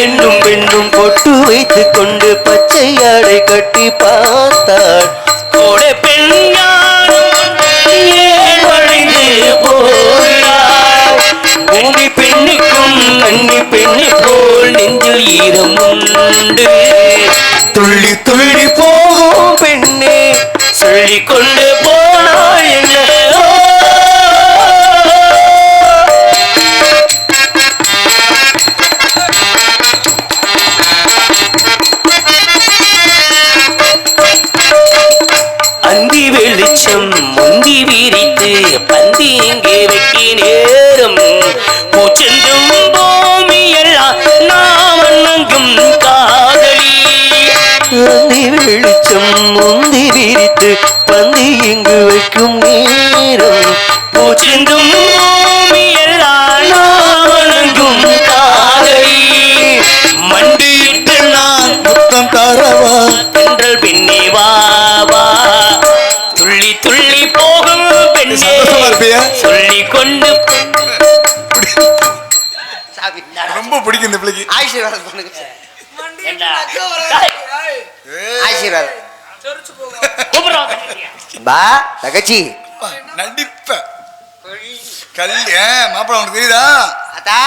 என்னும் பெண்ணும் பொட்டு வைத்துக் கொண்டு பச்சை ஆடை கட்டி பார்த்தாள். கோட பெண் பூமி பெண்ணுக்கும் கன்னி பெண்ணை போல் நெஞ்சில் ஈரம் உண்டு. துள்ளி துள்ளி போகும் பெண்ணே. சொல்லிக் கொண்டு வெளிச்சம் முந்தி விரித்து பந்தி இங்கே வைக்கி நேரம். பூச்செந்தும் பூமி எல்லாம் நாம் அண்ணங்கும் காதலி வெளிச்சம் முந்தி விரித்து பந்தி இங்கு வைக்கும் நேரம். பூச்செந்தும் பூமி எல்லாம் நாம் அண்ணங்கும் காதலி. மண்டியிட்டு நான் முத்தம் தரவா இருப்பியா? சொல்லி கொண்டு ரொம்ப பிடிக்கும் இந்த பிள்ளைக்கு. ஆசீர்வாதம் பண்ணுங்க. ஆசீர்வாதம். பா தகச்சி நடிப்ப. கல் ஏன் மாப்பிள்ள உனக்கு தெரியுதா? அத்தா.